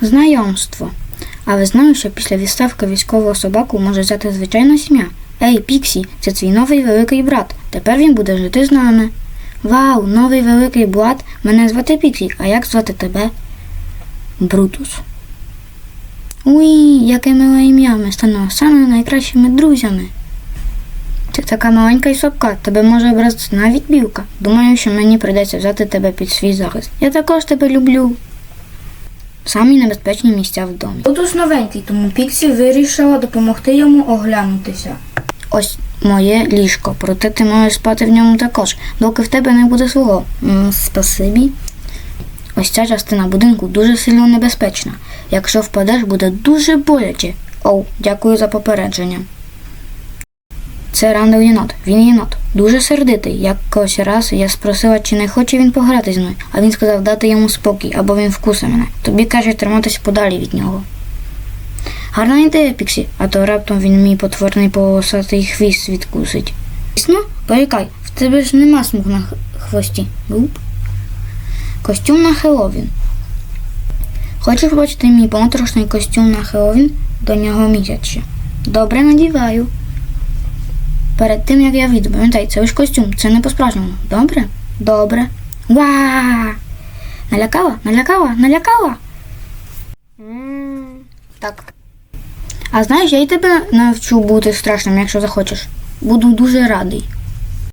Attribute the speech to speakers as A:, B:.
A: Знайомство. А ви знали, що після відставки військового собаку може взяти звичайна сім'я? Ей, Піксі, це твій новий великий брат. Тепер він буде жити з нами. Вау, новий великий брат. Мене звати Піксі, а як звати тебе? Брутус. Уй, яке миле ім'я, ми станемо самими найкращими друзями. Ти така маленька і слабка, тебе може образити навіть білка. Думаю, що мені прийдеться взяти тебе під свій захист. Я також тебе люблю. Самі небезпечні місця в домі. Брутус новенький, тому Піксі вирішила допомогти йому оглянутися. Ось моє ліжко, проте ти маєш спати в ньому також, доки в тебе не буде свого. М, спасибі. Ось ця частина будинку дуже сильно небезпечна. Якщо впадеш, буде дуже боляче. Оу, дякую за попередження. Це Рандall єнот. Він єнот. Дуже сердитий. Якось раз я спросила, чи не хоче він пограти зі мною, а він сказав дати йому спокій, або він вкусить мене. Тобі каже триматися подалі від нього. Гарна ідея, Піксі, а то раптом він мій потворний полосатий хвіст відкусить. Дійсно? Почекай, в тебе ж нема смуг на хвості. Уп. Костюм на Хеллоуін. Хочеш побачити мій моторошний костюм на Хеллоуін? До нього місяць ще. Добре, надіваю. Перед тим як я війду, пам'ятай, це лиш костюм, це не по-справжньому. Добре? Добре. Ва! Налякала? Налякала? Налякала? Так. А знаєш, я й тебе навчу бути страшним, якщо захочеш. Буду дуже радий.